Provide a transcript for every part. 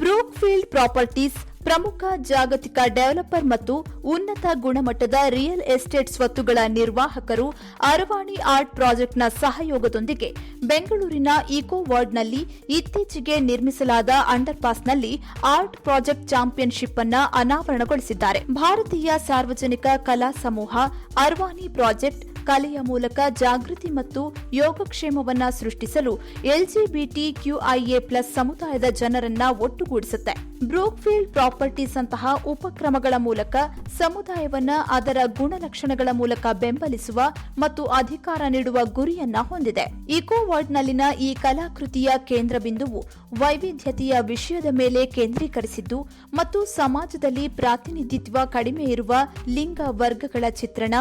Brookfield properties ಪ್ರಮುಖ ಜಾಗತಿಕ developer ಮತ್ತು ಉನ್ನತ ಗುಣಮಟ್ಟದ ರಿಯಲ್ ಎಸ್ಟೇಟ್ ಸ್ವತ್ತುಗಳ ನಿರ್ವಾಹಕರು ಅರವಾಣಿ ಆರ್ಟ್ ಪ್ರಾಜೆಕ್ಟ್ನ ಸಹಯೋಗದೊಂದಿಗೆ ಬೆಂಗಳೂರಿನ ಇಕೋ ವಾರ್ಡ್ನಲ್ಲಿ ಇತ್ತೀಚೆಗೆ ನಿರ್ಮಿಸಲಾದ ಅಂಡರ್ಪಾಸ್ನಲ್ಲಿ ಆರ್ಟ್ ಪ್ರಾಜೆಕ್ಟ್ ಚಾಂಪಿಯನ್ಶಿಪ್ ಅನ್ನು ಅನಾವರಣಗೊಳಿಸಿದ್ದಾರೆ. ಭಾರತೀಯ ಸಾರ್ವಜನಿಕ ಕಲಾ ಸಮೂಹ ಅರ್ವಾನಿ ಪ್ರಾಜೆಕ್ಟ್ ಕಲೆಯ ಮೂಲಕ ಜಾಗೃತಿ ಮತ್ತು ಯೋಗಕ್ಷೇಮವನ್ನ ಸೃಷ್ಟಿಸಲು ಎಲ್ಜಿಬಿಟಿ ಕ್ಯೂಐಎ ಪ್ಲಸ್ ಸಮುದಾಯದ ಜನರನ್ನ ಒಟ್ಟುಗೂಡಿಸುತ್ತೆ. ಬ್ರೂಕ್ಫೀಲ್ಡ್ ಪ್ರಾಪರ್ಟೀಸ್ ಅಂತಹ ಉಪಕ್ರಮಗಳ ಮೂಲಕ ಸಮುದಾಯವನ್ನ ಅದರ ಗುಣಲಕ್ಷಣಗಳ ಮೂಲಕ ಬೆಂಬಲಿಸುವ ಮತ್ತು ಅಧಿಕಾರ ನೀಡುವ ಗುರಿಯನ್ನ ಹೊಂದಿದೆ. ಇಕೋ ವರ್ಡ್ನಲ್ಲಿನ ಈ ಕಲಾಕೃತಿಯ ಕೇಂದ್ರ ಬಿಂದುವು ವೈವಿಧ್ಯತೆಯ ವಿಷಯದ ಮೇಲೆ ಕೇಂದ್ರೀಕರಿಸಿದ್ದು ಮತ್ತು ಸಮಾಜದಲ್ಲಿ ಪ್ರಾತಿನಿಧಿತ್ವ ಕಡಿಮೆ ಇರುವ ಲಿಂಗ ವರ್ಗಗಳ ಚಿತ್ರಣ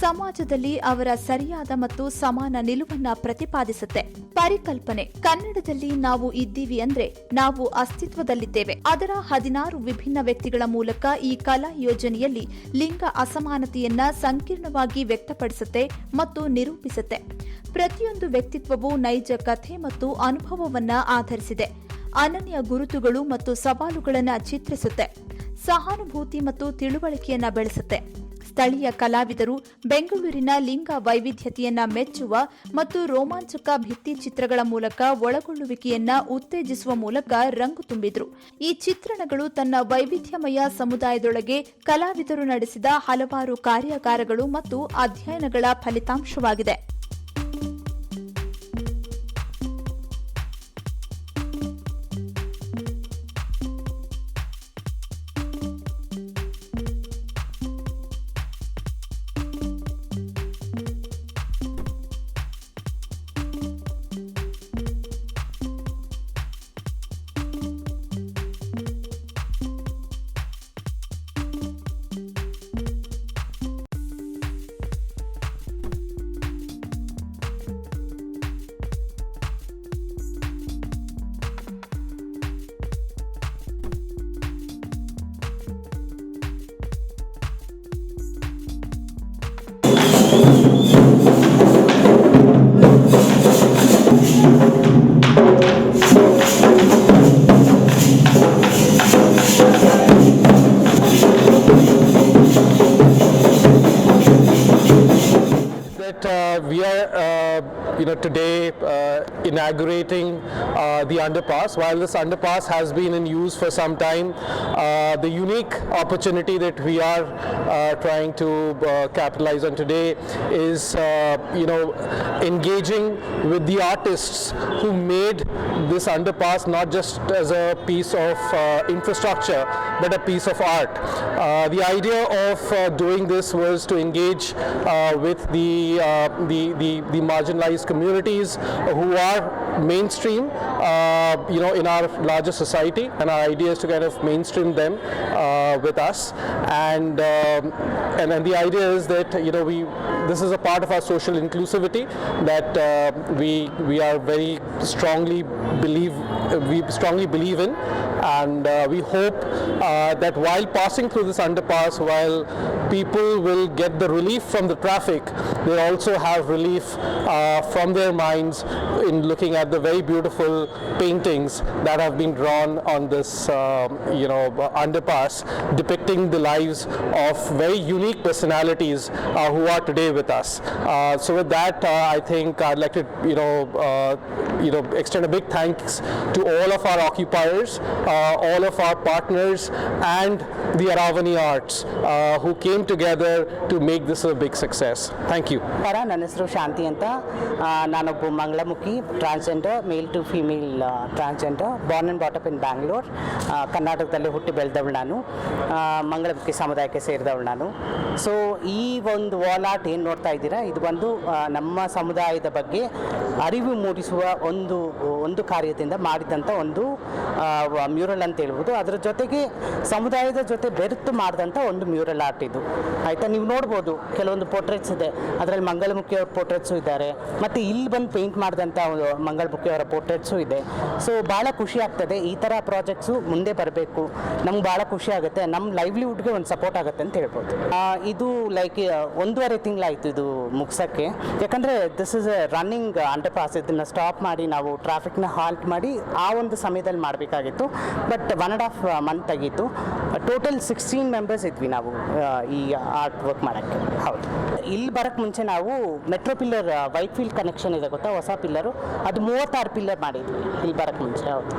ಸಮಾಜದಲ್ಲಿ ಅವರ ಸರಿಯಾದ ಮತ್ತು ಸಮಾನ ನಿಲುವನ್ನ ಪ್ರತಿಪಾದಿಸುತ್ತೆ. ಪರಿಕಲ್ಪನೆ ಕನ್ನಡದಲ್ಲಿ ನಾವು ಇದ್ದೀವಿ ಅಂದ್ರೆ ನಾವು ಅಸ್ತಿತ್ವದಲ್ಲಿದ್ದೇವೆ. ಅದರ ಹದಿನಾರು ವಿಭಿನ್ನ ವ್ಯಕ್ತಿಗಳ ಮೂಲಕ ಈ ಕಲಾ ಯೋಜನೆಯಲ್ಲಿ ಲಿಂಗ ಅಸಮಾನತೆಯನ್ನ ಸಂಕೀರ್ಣವಾಗಿ ವ್ಯಕ್ತಪಡಿಸುತ್ತೆ ಮತ್ತು ನಿರೂಪಿಸುತ್ತೆ. ಪ್ರತಿಯೊಂದು ವ್ಯಕ್ತಿತ್ವವು ನೈಜ ಕಥೆ ಮತ್ತು ಅನುಭವವನ್ನ ಆಧರಿಸಿದೆ. ಅನನ್ಯ ಗುರುತುಗಳು ಮತ್ತು ಸವಾಲುಗಳನ್ನು ಚಿತ್ರಿಸುತ್ತೆ. ಸಹಾನುಭೂತಿ ಮತ್ತು ತಿಳುವಳಿಕೆಯನ್ನ ಬೆಳೆಸುತ್ತೆ. ಸ್ಥಳೀಯ ಕಲಾವಿದರು ಬೆಂಗಳೂರಿನ ಲಿಂಗ ವೈವಿಧ್ಯತೆಯನ್ನ ಮೆಚ್ಚುವ ಮತ್ತು ರೋಮಾಂಚಕ ಭಿತ್ತಿ ಚಿತ್ರಗಳ ಮೂಲಕ ಒಳಗೊಳ್ಳುವಿಕೆಯನ್ನ ಉತ್ತೇಜಿಸುವ ಮೂಲಕ ರಂಗು ತುಂಬಿದ್ರು. ಈ ಚಿತ್ರಣಗಳು ತನ್ನ ವೈವಿಧ್ಯಮಯ ಸಮುದಾಯದೊಳಗೆ ಕಲಾವಿದರು ನಡೆಸಿದ ಹಲವಾರು ಕಾರ್ಯಾಗಾರಗಳು ಮತ್ತು ಅಧ್ಯಯನಗಳ ಫಲಿತಾಂಶವಾಗಿದೆ. That uh, we are, uh, you know, today uh, inaugurating uh, the underpass. While this underpass has been in use for some time, uh, the unique opportunity that we are uh, trying to uh, capitalize on today is, uh, you know, engaging with the artists who made this underpass not just as a piece of uh, infrastructure, but a piece of art. Uh, the idea of uh, doing this was to engage uh, with the, uh, the, the, the marginalized communities who are mainstream, uh, you know, in our larger society, and our idea is to kind of mainstream them with us. And, um, and and the idea is that you know we this is a part of our social inclusivity that we we are very strongly believe we strongly believe in. And uh, we hope uh, that while passing through this underpass while people will get the relief from the traffic they also have relief uh, from their minds in looking at the very beautiful paintings that have been drawn on this um, you know underpass depicting the lives of very unique personalities uh, who are today with us. Uh, so with that uh, i think i'd like to you know uh, you know extend a big thanks to all of our occupiers uh, all of our partners and the aravani arts uh, who came together to make this a big success. Thank you. ನನ್ನ ಹೆಸರು ಶಾಂತಿ ಅಂತ. ನಾನೊಬ್ಬ ಮಂಗಳಮುಖಿ transgender male to female transgender born and brought up in Bangalore ಕರ್ನಾಟಕದಲ್ಲಿ ಹುಟ್ಟಿ ಬೆಳೆದವಳು ನಾನು. ಮಂಗಳಮುಖಿ ಸಮುದಾಯಕ್ಕೆ ಸೇರಿದವಳು ನಾನು. So ಈ ಒಂದು ವಾಲ್ ಆರ್ಟ್ ಏನು ನೋಡ್ತಾ ಇದ್ದೀರಾ? ಇದು ಬಂದು ನಮ್ಮ ಸಮುದಾಯದ ಬಗ್ಗೆ ಅರಿವು ಮೂಡಿಸುವ ಒಂದು ಒಂದು ಕಾರ್ಯದಿಂದ ಮಾಡಿದಂಥ ಒಂದು ಮ್ಯೂರಲ್ ಅಂತ ಹೇಳ್ಬೋದು. ಅದರ ಜೊತೆಗೆ ಸಮುದಾಯದ ಜೊತೆ ಬೆರೆತು ಮಾಡಿದಂಥ ಒಂದು ಮ್ಯೂರಲ್ ಆರ್ಟ್ ಇದು. ಆಯಿತಾ? ನೀವು ನೋಡ್ಬೋದು, ಕೆಲವೊಂದು ಪೋರ್ಟ್ರೇಟ್ಸ್ ಇದೆ. ಅದರಲ್ಲಿ ಮಂಗಳಮುಖಿ ಅವ್ರ ಪೋರ್ಟ್ರೇಟ್ಸು ಇದ್ದಾರೆ. ಮತ್ತು ಇಲ್ಲಿ ಬಂದು ಪೇಂಟ್ ಮಾಡಿದಂಥ ಒಂದು ಅವರ ಪೋರ್ಟ್ರೇಟ್ಸು ಇದೆ. ಸೊ ಭಾಳ ಖುಷಿ ಆಗ್ತದೆ. ಈ ಥರ ಪ್ರಾಜೆಕ್ಟ್ಸು ಮುಂದೆ ಬರಬೇಕು. ನಮ್ಗೆ ಭಾಳ ಖುಷಿ ಆಗುತ್ತೆ. ನಮ್ಮ ಲೈವ್ಲಿಹುಡ್ಗೆ ಒಂದು ಸಪೋರ್ಟ್ ಆಗುತ್ತೆ ಅಂತ ಹೇಳ್ಬೋದು. ಇದು ಲೈಕ್ ಒಂದೂವರೆ ತಿಂಗಳಾಯಿತು ಇದು ಮುಗ್ಸೋಕ್ಕೆ. ಯಾಕಂದರೆ this is a running underpass ಇದನ್ನು ಸ್ಟಾಪ್ ಮಾಡಿ ನಾವು ಟ್ರಾಫಿಕ್ನ ಹಾಲ್ಟ್ ಮಾಡಿ ಆ ಒಂದು ಸಮಯದಲ್ಲಿ ಮಾಡಬೇಕಾಗಿತ್ತು. But one and half month ಆಗಿತ್ತು. ಟೋಟಲ್ ಸಿಕ್ಸ್ಟೀನ್ ಮೆಂಬರ್ಸ್ ಇದ್ವಿ ನಾವು ಈ ಆರ್ಟ್ ವರ್ಕ್ ಮಾಡೋಕ್ಕೆ. ಹೌದು. ಇಲ್ಲಿ ಬರೋಕ್ಕೆ ಮುಂಚೆ ನಾವು metro pillar Whitefield connection ಇದೆ ಗೊತ್ತಾ? ಹೊಸ ಪಿಲ್ಲರು ಅದು ಮೂವತ್ತಾರು ಪಿಲ್ಲರ್ ಮಾಡಿದ್ವಿ ಇಲ್ಲಿ ಬರೋಕ್ಕೆ ಮುಂಚೆ. ಹೌದು.